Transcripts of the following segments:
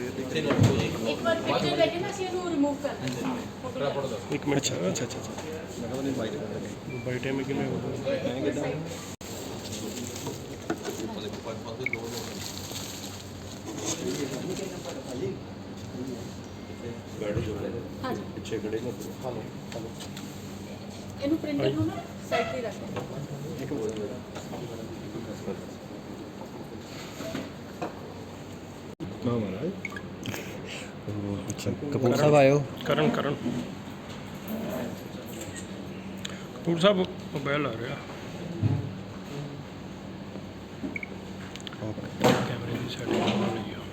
ਇੱਕ ਵਾਰ ਪਿਕਚਰ ਲੈ ਕੇ ਨਾ ਅਸੀਂ ਇਹਨੂੰ ਰਿਮੂਵ ਕਰ ਦਿੰਦੇ ਇੱਕ ਮਿੰਟ ਅੱਛਾ ਅੱਛਾ ਅੱਛਾ। ਅੱਛਾ ਬਾਈਟ ਐਵੇਂ ਕਿਵੇਂ ਹੋਊਗਾ ਹਾਂਜੀ। ਪਿੱਛੇ ਖੜੇ ਨੇ ਹਲੋ ਹਲੋ ਇਹਨੂੰ ਪ੍ਰਿੰਟਰ ਨੂੰ ਨਾ ਸਾਈਡ ਤੇ ਰੱਖ ਦਿਓ। ਨਾ ना? महाराज अच्छा कपूर साहब आए हो? करण करण। कपूर साहब मोबाइल आ रहा कैमरे की सेटिंग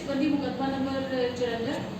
संबंधी मुकदमा नंबर चौहत्तर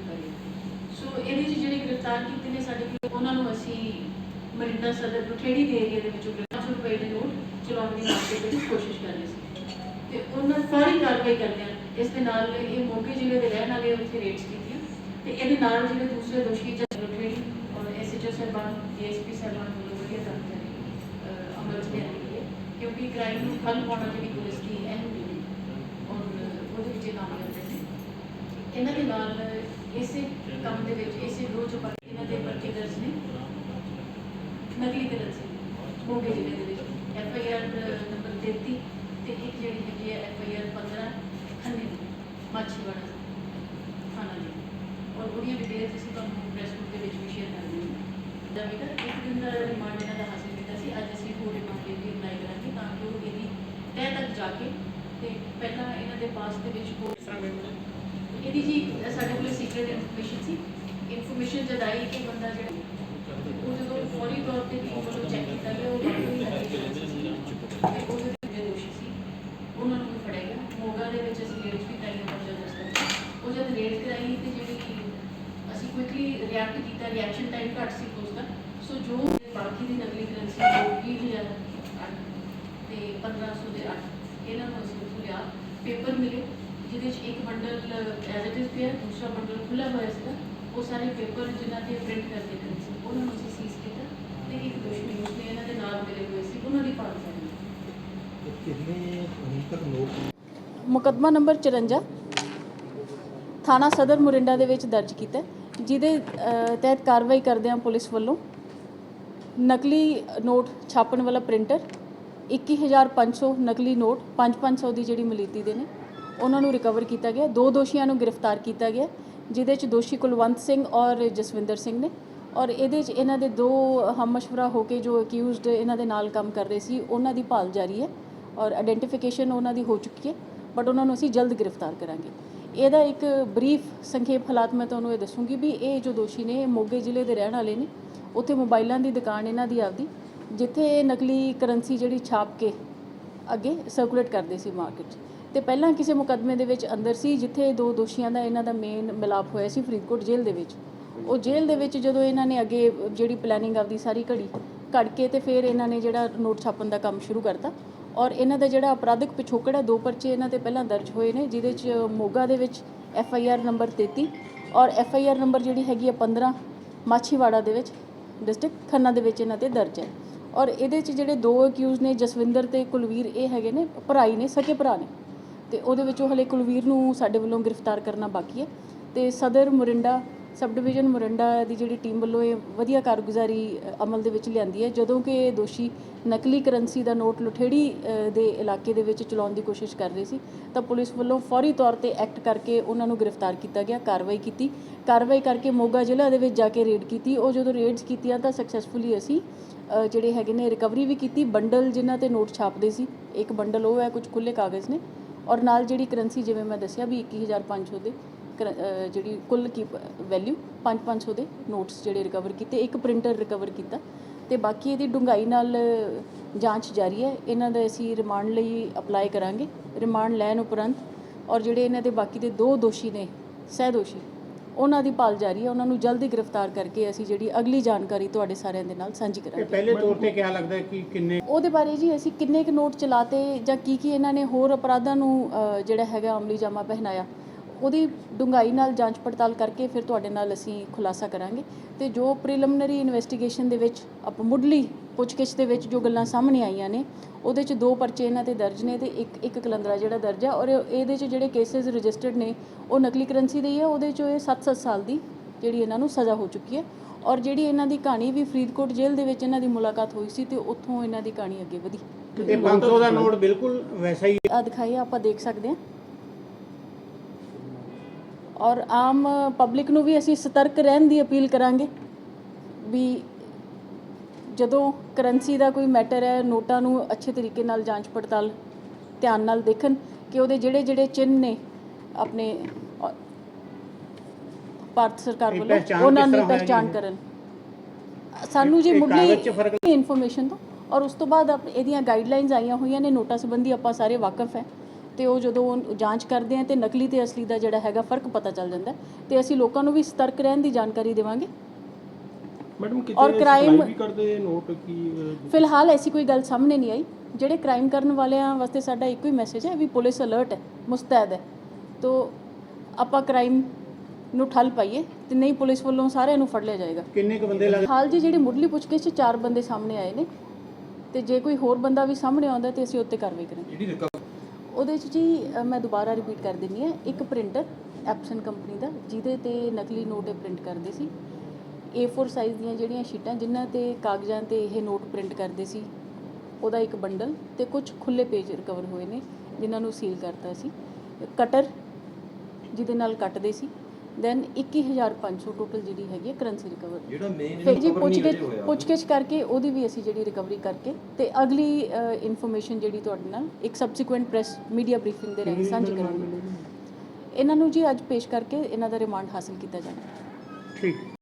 ਸੋ ਇਹਦੇ 'ਚ ਜਿਹੜੇ ਗ੍ਰਿਫਤਾਰ ਕੀਤੇ ਨੇ ਸਾਡੇ ਕੋਲ, ਉਹਨਾਂ ਨੂੰ ਅਸੀਂ ਮਰਿੰਦਾ ਸਦਰ ਬਠੇੜੀ ਦੇ ਏਰੀਆ ਦੇ ਵਿੱਚੋਂ 500 ਰੁਪਏ ਦੇ ਨੋਟ ਚਲਾਉਣ ਦੀ ਮਾਰਕੀਟ ਵਿੱਚ ਕੋਸ਼ਿਸ਼ ਕਰ ਰਹੇ ਸੀ। ਤੇ ਉਹਨਾਂ ਸਾਰੀ ਕਾਰਵਾਈ ਕਰਦੇ ਹਨ ਇਸ ਦੇ ਨਾਲ ਇਹ ਮੋਗੇ ਜ਼ਿਲ੍ਹੇ ਦੇ ਰਹਿਣ ਵਾਲੇ ਉੱਥੇ ਰੇਟਸ ਕੀਤੀਆਂ ਤੇ ਇਹਦੇ ਨਾਲ ਜਿਹੜੇ ਦੂਸਰੇ ਦੋਸ਼ੀ ਜਸ ਬਠੇੜੀ ਔਰ ਐਸਐਚਓ ਸਾਹਿਬਾਨ ਡੀਐਸਪੀ ਸਾਹਿਬਾਨ ਵੱਲੋਂ ਵਧੀਆ ਜਾਣਕਾਰੀ ਅਮਲ 'ਚ ਲਿਆਂਦੀ ਹੈ ਕਿਉਂਕਿ ਕ੍ਰਾਈਮ ਨੂੰ ਹੱਲ ਪਾਉਣਾ ਜਿਹੜੀ ਪੁਲਿਸ ਦੀ ਅਹਿਮ ਡਿਊਟੀ ਔਰ ਉਹਦੇ ਵਿੱਚ ਇਹ ਕੰਮ ਕਰਦੇ ਨੇ। ਇਹਨਾਂ ਦੇ ਨਾਲ ਇਸੇ ਕੰਮ ਦੇ ਵਿੱਚ, ਇਸੇ ਗਰੋਹ ਚ ਪਰ ਇਹਨਾਂ ਦੇ ਪਰਚੇ ਦਰਜ ਨੇ। ਨਕਲੀ ਕਰੰਸੀ ਮੋਗੇ ਜ਼ਿਲ੍ਹੇ ਦੇ ਵਿੱਚ। ਐਫ ਆਈ ਆਰ ਨੰਬਰ 33 ਤੇ ਇੱਕ ਜਿਹੜੀ ਹੈਗੀ ਹੈ ਐਫ ਆਈ ਆਰ 15 ਖੰਨੇ ਦੀ, ਮਾਛੀਵਾੜਾ ਥਾਣਾ ਦੀ। ਔਰ ਉਹਦੀਆਂ ਡਿਟੇਲਸ ਅਸੀਂ ਤੁਹਾਨੂੰ ਪ੍ਰੈਸ ਦੇ ਵਿੱਚ ਵੀ ਸ਼ੇਅਰ ਕਰ ਦਿੰਦੇ ਹਾਂ। ਜਮੀਦਾ ਇੱਕ ਦਿਨ ਦਾ ਰਿਮਾਂਡ ਇਹਨਾਂ ਦਾ ਹਾਸਲ ਕੀਤਾ ਸੀ ਅੱਜ ਅਸੀਂ ਹੋਰ ਰਿਮਾਂਡ ਲਈ ਵੀ ਅਪਲਾਈ ਕਰਾਂਗੇ ਤਾਂ ਕਿ ਉਹ ਇਹਦੀ ਤਹਿ ਤੱਕ ਜਾ ਕੇ ਤੇ ਪਹਿਲਾਂ ਇਹਨਾਂ ਦੇ ਪਾਸ ਦੇ ਵਿੱਚ ਕੋਈ ਇਹਦੀ ਜੀ ਸਾਡੇ ਕੋਲ ਸੀਕ੍ਰੀਟ ਇਨਫੋਰਮੇਸ਼ਨ ਸੀ ਇਨਫੋਰਮੇਸ਼ਨ ਜਦ ਆਈ ਕਿ ਬੰਦਾ ਜਿਹੜਾ ਉਹ ਜਦੋਂ ਫੌਰੀ ਤੌਰ ਤੇ ਟੀਮ ਵੱਲੋਂ ਚੈੱਕ ਕੀਤਾ ਗਿਆ, ਉਹ ਤੇ ਉਹਦੇ ਜਿਹੜੇ ਦੋਸ਼ੀ ਸੀ, ਉਹਨਾਂ ਨੂੰ ਵੀ ਫੜਿਆ ਗਿਆ। ਮੋਗਾ ਦੇ ਵਿੱਚ ਅਸੀਂ ਰੇਡ ਵੀ ਕਰਾਈ ਪਰਚਾ ਦਰਜ ਕਰਕੇ ਉਹ ਜਦ ਰੇਡ ਕਰਾਈ ਤੇ ਜਿਹੜੀ ਅਸੀਂ ਕੁਇਕਲੀ ਰਿਐਕਟ ਕੀਤਾ ਰਿਐਕਸ਼ਨ ਟਾਈਮ ਘੱਟ ਸੀ ਉਸ ਦਾ। ਸੋ ਜੋ ਬਾਕੀ ਦੀ ਨਕਲੀ ਕਰੰਸੀ ਜੋ 20000 ਤੇ 1500 ਦੇ 8 ਇਹਨਾਂ ਨੂੰ ਅਸੀਂ ਲਿਆ। ਪੇਪਰ ਮਿਲੇ। ਜਿਹਦੇ 'ਚ ਇੱਕ ਬੰਡਲ ਐਜ਼ ਇਟ ਇਜ਼ ਪਿਆ ਦੂਸਰਾ ਬੰਡਲ ਖੁੱਲਾ ਹੋਇਆ ਸੀਗਾ ਉਹ ਸਾਰੇ ਪੇਪਰ ਜਿਨ੍ਹਾਂ ਤੇ ਪ੍ਰਿੰਟ ਕਰਦੇ ਪਏ ਸੀ ਉਹਨਾਂ ਨੂੰ ਅਸੀਂ ਸੀਜ਼ ਕੀਤਾ ਤੇ ਇੱਕ ਦੁਸ਼ਮਣੀ ਉਸਨੇ ਇਹਨਾਂ ਦੇ ਨਾਲ ਮਿਲੇ ਹੋਏ ਸੀ ਉਹਨਾਂ ਦੀ ਕਿੰਨੇ ਹੁਣ ਤੱਕ ਨੋਟ ਮੁਕੱਦਮਾ ਨੰਬਰ 54 ਥਾਣਾ ਸਦਰ ਮੁਰਿੰਡਾ ਦੇ ਵਿੱਚ ਦਰਜ ਕੀਤਾ ਜਿਹਦੇ ਤਹਿਤ ਕਾਰਵਾਈ ਕਰਦਿਆਂ ਪੁਲਿਸ ਵੱਲੋਂ ਨਕਲੀ ਨੋਟ ਛਾਪਣ ਵਾਲਾ ਪ੍ਰਿੰਟਰ 21500 ਨਕਲੀ ਨੋਟ 5500 ਦੀ ਜਿਹੜੀ ਮਲੀਤੀ ਦੇ ਨੇ। ਉਹਨਾਂ ਨੂੰ ਰਿਕਵਰ ਕੀਤਾ ਗਿਆ। ਦੋ ਦੋਸ਼ੀਆਂ ਨੂੰ ਗ੍ਰਿਫਤਾਰ ਕੀਤਾ ਗਿਆ, ਜਿਹਦੇ ਚ ਦੋਸ਼ੀ ਕੁਲਵੰਤ ਸਿੰਘ ਔਰ ਜਸਵਿੰਦਰ ਸਿੰਘ ਨੇ। ਔਰ ਇਹਦੇ ਚ ਇਹਨਾਂ ਦੇ ਦੋ ਹਮਮਸ਼ਵਰਾ ਹੋ ਕੇ ਜੋ ਅਕਿਊਜ਼ਡ ਇਹਨਾਂ ਦੇ ਨਾਲ ਕੰਮ ਕਰ ਰਹੇ ਸੀ, ਉਹਨਾਂ ਦੀ ਭਾਲ ਜਾਰੀ ਹੈ ਔਰ ਆਇਡੈਂਟੀਫਿਕੇਸ਼ਨ ਉਹਨਾਂ ਦੀ ਹੋ ਚੁੱਕੀ ਹੈ ਬਟ ਉਹਨਾਂ ਨੂੰ ਅਸੀਂ ਜਲਦ ਗ੍ਰਿਫਤਾਰ ਕਰਾਂਗੇ। ਇਹਦਾ ਇੱਕ ਬਰੀਫ ਸੰਖੇਪ ਹਾਲਾਤ ਮੈਂ ਤੁਹਾਨੂੰ ਇਹ ਦੱਸੂਗੀ ਵੀ ਇਹ ਜੋ ਦੋਸ਼ੀ ਨੇ, ਇਹ ਮੋਗੇ ਜ਼ਿਲ੍ਹੇ ਦੇ ਰਹਿਣ ਵਾਲੇ ਨੇ। ਉੱਥੇ ਮੋਬਾਈਲਾਂ ਦੀ ਦੁਕਾਨ ਇਹਨਾਂ ਦੀ ਆਪਦੀ, ਜਿੱਥੇ ਨਕਲੀ ਕਰੰਸੀ ਜਿਹੜੀ ਛਾਪ ਕੇ ਅੱਗੇ ਸਰਕੂਲੇਟ ਕਰਦੇ ਸੀ ਮਾਰਕੀਟ 'ਚ। ਤੇ ਪਹਿਲਾਂ ਕਿਸੇ ਮੁਕੱਦਮੇ ਦੇ ਵਿੱਚ ਅੰਦਰ ਸੀ, ਜਿੱਥੇ ਦੋ ਦੋਸ਼ੀਆਂ ਦਾ ਇਹਨਾਂ ਦਾ ਮੇਨ ਮਿਲਾਪ ਹੋਇਆ ਸੀ ਫਰੀਦਕੋਟ ਜੇਲ੍ਹ ਦੇ ਵਿੱਚ। ਉਹ ਜੇਲ੍ਹ ਦੇ ਵਿੱਚ ਜਦੋਂ ਇਹਨਾਂ ਨੇ ਅੱਗੇ ਜਿਹੜੀ ਪਲੈਨਿੰਗ ਆਪਦੀ ਸਾਰੀ ਘੜੀ ਘੜ ਕੇ ਤੇ ਫਿਰ ਇਹਨਾਂ ਨੇ ਜਿਹੜਾ ਨੋਟ ਛਾਪਣ ਦਾ ਕੰਮ ਸ਼ੁਰੂ ਕਰਤਾ ਔਰ ਇਹਨਾਂ ਦਾ ਜਿਹੜਾ ਅਪਰਾਧਿਕ ਪਿਛੋਕੜ ਹੈ, ਦੋ ਪਰਚੇ ਇਹਨਾਂ ਤੇ ਪਹਿਲਾਂ ਦਰਜ ਹੋਏ ਨੇ, ਜਿਹਦੇ 'ਚ ਮੋਗਾ ਦੇ ਵਿੱਚ ਐਫ ਆਈ ਆਰ ਨੰਬਰ 33 ਔਰ ਐਫ ਆਈ ਆਰ ਨੰਬਰ ਜਿਹੜੀ ਹੈਗੀ ਹੈ 15 ਮਾਛੀਵਾੜਾ ਦੇ ਵਿੱਚ ਡਿਸਟ੍ਰਿਕਟ ਖੰਨਾ ਦੇ ਵਿੱਚ ਇਹਨਾਂ ਤੇ ਦਰਜ ਹੈ। ਔਰ ਇਹਦੇ 'ਚ ਜਿਹੜੇ ਦੋ ਅਕਿਊਜ਼ ਨੇ, ਜਸਵਿੰਦਰ ਤੇ ਕੁਲਵੀਰ, ਇਹ ਹੈਗੇ ਨੇ ਭਰਾਈ ਨੇ, ਸਕੇ ਭਰਾ ਨੇ। ਤੇ ਉਹਦੇ ਵਿੱਚੋਂ ਹਲੇ ਕੁਲਵੀਰ ਨੂੰ ਸਾਡੇ ਵੱਲੋਂ ਗ੍ਰਿਫਤਾਰ ਕਰਨਾ ਬਾਕੀ ਹੈ। ਤੇ ਸਦਰ ਮੋਰਿੰਡਾ, ਸਬ ਡਿਵੀਜ਼ਨ ਮੋਰਿੰਡਾ ਦੀ ਜਿਹੜੀ ਟੀਮ ਵੱਲੋਂ ਇਹ ਵਧੀਆ ਕਾਰਗੁਜ਼ਾਰੀ ਅਮਲ ਦੇ ਵਿੱਚ ਲਿਆਂਦੀ ਹੈ। ਜਦੋਂ ਕਿ ਇਹ ਦੋਸ਼ੀ ਨਕਲੀ ਕਰੰਸੀ ਦਾ ਨੋਟ ਲੁਠੇੜੀ ਦੇ ਇਲਾਕੇ ਦੇ ਵਿੱਚ ਚਲਾਉਣ ਦੀ ਕੋਸ਼ਿਸ਼ ਕਰ ਰਹੇ ਸੀ, ਤਾਂ ਪੁਲਿਸ ਵੱਲੋਂ ਫੌਰੀ ਤੌਰ ਤੇ ਐਕਟ ਕਰਕੇ ਉਹਨਾਂ ਨੂੰ ਗ੍ਰਿਫਤਾਰ ਕੀਤਾ ਗਿਆ, ਕਾਰਵਾਈ ਕੀਤੀ। ਕਾਰਵਾਈ ਕਰਕੇ ਮੋਗਾ ਜ਼ਿਲ੍ਹਾ ਦੇ ਵਿੱਚ ਜਾ ਕੇ ਰੇਡ ਕੀਤੀ। ਉਹ ਜਦੋਂ ਰੇਡਸ ਕੀਤੀਆਂ ਤਾਂ ਸਕਸੈਸਫੁਲੀ ਅਸੀਂ ਜਿਹੜੇ ਹੈਗੇ ਨੇ ਰਿਕਵਰੀ ਵੀ ਕੀਤੀ। ਬੰਡਲ ਜਿਨ੍ਹਾਂ ਤੇ ਨੋਟ ਛਾਪਦੇ ਸੀ, ਇੱਕ ਬੰਡਲ ਉਹ ਹੈ, ਕੁਝ ਖੁੱਲੇ ਕਾਗਜ਼ ਨੇ। ਔਰ ਨਾਲ ਜਿਹੜੀ ਕਰੰਸੀ, ਜਿਵੇਂ ਮੈਂ ਦੱਸਿਆ ਵੀ 21500 ਦੇ ਕਰ- ਜਿਹੜੀ ਕੁੱਲ ਕੀ, ਵੈਲਿਊ 5500 ਦੇ ਨੋਟਸ ਜਿਹੜੇ ਰਿਕਵਰ ਕੀਤੇ, ਇੱਕ ਪ੍ਰਿੰਟਰ ਰਿਕਵਰ ਕੀਤਾ ਤੇ ਬਾਕੀ ਇਹਦੀ ਡੂੰਘਾਈ ਨਾਲ ਜਾਂਚ ਜਾਰੀ ਹੈ। ਇਹਨਾਂ ਦਾ ਅਸੀਂ ਰਿਮਾਂਡ ਲਈ ਅਪਲਾਈ ਕਰਾਂਗੇ, ਰਿਮਾਂਡ ਲੈਣ ਉਪਰੰਤ ਔਰ ਜਿਹੜੇ ਇਹਨਾਂ ਦੇ ਬਾਕੀ ਦੇ ਦੋ ਦੋਸ਼ੀ ਨੇ ਸਹਿ ਦੋਸ਼ੀ ਉਹਨਾਂ ਦੀ ਭਾਲ ਜਾਰੀ ਹੈ। ਉਹਨਾਂ ਨੂੰ ਜਲਦੀ ਗ੍ਰਿਫਤਾਰ ਕਰਕੇ ਅਸੀਂ ਜਿਹੜੀ ਅਗਲੀ ਜਾਣਕਾਰੀ ਤੁਹਾਡੇ ਸਾਰਿਆਂ ਦੇ ਨਾਲ ਸਾਂਝੀ ਕਰਾਂਗੇ। ਪਹਿਲੇ ਤੌਰ ਤੇ ਕਿਹਾ ਲੱਗਦਾ ਹੈ ਕਿ ਕਿੰਨੇ ਉਹਦੇ ਬਾਰੇ ਜੀ ਅਸੀਂ ਕਿੰਨੇ ਕੁ ਨੋਟ ਚਲਾਤੇ ਜਾਂ ਕੀ ਕੀ ਇਹਨਾਂ ਨੇ ਹੋਰ ਅਪਰਾਧਾਂ ਨੂੰ ਅ, ਜਿਹੜਾ ਹੈਗਾ ਅਮਲੀ ਜਾਮਾ ਪਹਿਨਾਇਆ ਉਹਦੀ ਡੂੰਘਾਈ ਨਾਲ ਜਾਂਚ ਪੜਤਾਲ ਕਰਕੇ ਫਿਰ ਤੁਹਾਡੇ ਨਾਲ ਅਸੀਂ ਖੁਲਾਸਾ ਕਰਾਂਗੇ। ਤੇ ਜੋ ਪ੍ਰੀਲਿਮਿਨਰੀ ਇਨਵੈਸਟੀਗੇਸ਼ਨ ਦੇ ਵਿੱਚ ਅਪ ਮੁੱਢਲੀ ਪੁੱਛਗਿੱਛ ਦੇ ਵਿੱਚ ਜੋ ਗੱਲਾਂ ਸਾਹਮਣੇ ਆਈਆਂ ਨੇ ਉਹਦੇ 'ਚ ਦੋ ਪਰਚੇ ਇਹਨਾਂ ਤੇ ਦਰਜ ਨੇ ਤੇ ਇੱਕ ਇੱਕ ਕਲੰਦਰਾ ਜਿਹੜਾ ਦਰਜ ਹੈ ਔਰ ਇਹਦੇ 'ਚ ਜਿਹੜੇ ਕੇਸਿਸ ਰਜਿਸਟਰਡ ਨੇ ਉਹ ਨਕਲੀ ਕਰੰਸੀ ਦੇ ਹੀ ਹੈ ਉਹਦੇ 'ਚ ਇਹ 7-7 ਸਾਲ ਦੀ ਜਿਹੜੀ ਇਹਨਾਂ ਨੂੰ ਸਜ਼ਾ ਹੋ ਚੁੱਕੀ ਹੈ ਔਰ ਜਿਹੜੀ ਇਹਨਾਂ ਦੀ ਕਹਾਣੀ ਵੀ ਫਰੀਦਕੋਟ ਜੇਲ੍ਹ ਦੇ ਵਿੱਚ ਇਹਨਾਂ ਦੀ ਮੁਲਾਕਾਤ ਹੋਈ ਸੀ ਤੇ ਉੱਥੋਂ ਇਹਨਾਂ ਦੀ ਕਹਾਣੀ ਅੱਗੇ ਵਧੀ। ਇਹ 500 ਦਾ ਨੋਟ ਬਿਲਕੁਲ ਵੈਸਾ ਹੀ ਆ ਦਿਖਾਈਏ ਆਪਾਂ ਦੇਖ ਸਕਦੇ ਹਾਂ ਔਰ ਆਮ ਪਬਲਿਕ ਨੂੰ ਵੀ ਅਸੀਂ ਸਤਰਕ ਰਹਿਣ ਦੀ ਅਪੀਲ ਕਰਾਂਗੇ ਵੀ ਜਦੋਂ ਕਰੰਸੀ ਦਾ ਕੋਈ ਮੈਟਰ ਹੈ ਨੋਟਾਂ ਨੂੰ ਅੱਛੇ ਤਰੀਕੇ ਨਾਲ ਜਾਂਚ ਪੜਤਾਲ ਧਿਆਨ ਨਾਲ ਦੇਖਣ ਕਿ ਉਹਦੇ ਜਿਹੜੇ ਜਿਹੜੇ ਚਿੰਨ੍ਹ ਨੇ ਆਪਣੇ ਅ, ਭਾਰਤ ਸਰਕਾਰ ਇਹ ਵੱਲੋਂ ਪਹਿਚਾਣ ਉਹਨਾਂ ਕਿਸ ਦੀ ਤਰ੍ਹਾਂ? ਪਹਿਚਾਣ ਕਰਨ। ਸਾਨੂੰ ਜੀ ਇਹ ਮੁੱਢਲੀ ਕਾਗਜ਼ 'ਚ ਫ਼ਰਕ ਇਨਫੋਰਮੇਸ਼ਨ ਤੋਂ ਔਰ ਉਸ ਤੋਂ ਬਾਅਦ ਆਪ- ਇਹਦੀਆਂ ਗਾਈਡਲਾਈਨਸ ਆਈਆਂ ਹੋਈਆਂ ਨੇ ਨੋਟਾਂ ਸੰਬੰਧੀ ਆਪਾਂ ਸਾਰੇ ਵਾਕਿਫ ਹੈ। ਤੇ ਉਹ ਜਦੋਂ ਉਹ ਜਾਂਚ ਕਰਦੇ ਆ ਤੇ ਨਕਲੀ ਤੇ ਅਸਲੀ ਦਾ ਜਿਹੜਾ ਹੈਗਾ ਫ਼ਰਕ ਪਤਾ ਚੱਲ ਜਾਂਦਾ ਹੈ। ਤੇ ਅਸੀਂ ਲੋਕਾਂ ਨੂੰ ਵੀ ਸਤਰਕ ਰਹਿਣ ਦੀ ਜਾਣਕਾਰੀ ਦੇਵਾਂਗੇ। ਮੈਡਮ ਔਰ crime- ਵੀ ਕਰਦੇ? ਨੋਟ ਕੀ ਅਹ, ਫਿਲਹਾਲ ਐਸੀ ਕੋਈ ਗੱਲ ਸਾਹਮਣੇ ਨਹੀਂ ਆਈ। ਜਿਹੜੇ ਕ੍ਰਾਈਮ ਕਰਨ ਵਾਲਿਆਂ ਵਾਸਤੇ ਸਾਡਾ ਇੱਕੋ ਹੀ ਮੈਸੇਜ ਹੈ ਵੀ ਪੁਲਿਸ ਅਲਰਟ ਹੈ ਮੁਸਤੈਦ ਹੈ। ਤੋ ਆਪਾਂ ਕ੍ਰਾਈਮ ਨੂੰ ਠੱਲ ਪਾਈਏ ਤੇ ਨਹੀਂ ਪੁਲਿਸ ਵੱਲੋਂ ਸਾਰਿਆਂ ਨੂੰ ਫੜ ਲਿਆ ਜਾਏਗਾ। ਕਿੰਨੇ ਕ ਬੰਦੇ ਲੱਗ ਹਾਲ ਜੀ ਜਿਹੜੀ ਮੁੱਢਲੀ ਪੁੱਛਗਿੱਛ 'ਚ ਚਾਰ ਬੰਦੇ ਸਾਹਮਣੇ ਆਏ ਨੇ ਤੇ ਜੇ ਕੋਈ ਹੋਰ ਬੰਦਾ ਵੀ ਸਾਹਮਣੇ ਆਉਂਦਾ ਤੇ ਅਸੀਂ ਉੱਤੇ ਕਾਰਵਾਈ ਕਰਾਂਗੇ। ਉਹਦੇ 'ਚ ਜੀ ਅ, ਮੈਂ ਦੁਬਾਰਾ ਰਿਪੀਟ ਕਰ ਦਿੰਨੀ ਆ ਇੱਕ ਪ੍ਰਿੰਟਰ ਐਪਸਨ ਕੰਪਨੀ ਦਾ ਜਿਹਦੇ ਤੇ ਨਕਲੀ ਨੋਟ ਇਹ ਪ੍ਰਿੰਟ ਕਰਦੇ ਸੀ। A4 ਸਾਈਜ਼ ਦੀਆਂ ਜਿਹੜੀਆਂ ਸ਼ੀਟਾਂ ਜਿਨ੍ਹਾਂ ਤੇ ਕਾਗਜ਼ਾਂ ਤੇ ਇਹ ਨੋਟ ਪ੍ਰਿੰਟ ਕਰਦੇ ਸੀ ਉਹਦਾ ਇੱਕ ਬੰਡਲ ਤੇ ਕੁਝ ਖੁੱਲੇ ਪੇਜ ਰਿਕਵਰ ਹੋਏ ਨੇ ਜਿਨ੍ਹਾਂ ਨੂੰ ਸੀਲ ਕਰਤਾ ਸੀ। ਕਟਰ ਜਿਹਦੇ ਨਾਲ ਕੱਟਦੇ ਸੀ। ਦੈਨ 21500 ਟੋਟਲ ਜਿਹੜੀ ਹੈਗੀ ਹੈ ਕਰੰਸੀ ਰਿਕਵਰ ਜਿਹੜਾ ਮੇਨ ਫਿਰ ਜੀ ਪੁੱਛਗਿੱਛ ਪੁੱਛਗਿੱਛ ਕਰਕੇ ਉਹਦੀ ਵੀ ਅਸੀਂ ਜਿਹੜੀ ਰਿਕਵਰੀ ਕਰਕੇ ਤੇ ਅਗਲੀ ਇਨਫੋਰਮੇਸ਼ਨ ਜਿਹੜੀ ਤੁਹਾਡੇ ਨਾਲ ਇੱਕ ਸਬਸੀਕੁਐਂਟ ਪ੍ਰੈਸ ਮੀਡੀਆ ਬਰੀਫਿੰਗ ਦੇ ਰਾਹੀਂ ਸਾਂਝੀ ਕਰਾਂਗੇ। ਇਹਨਾਂ ਨੂੰ ਜੀ ਅੱਜ ਪੇਸ਼ ਕਰਕੇ ਇਹਨਾਂ ਦਾ ਰਿਮਾਂਡ ਹਾਸਲ ਕੀਤਾ ਜਾਣਾ। ਠੀਕ।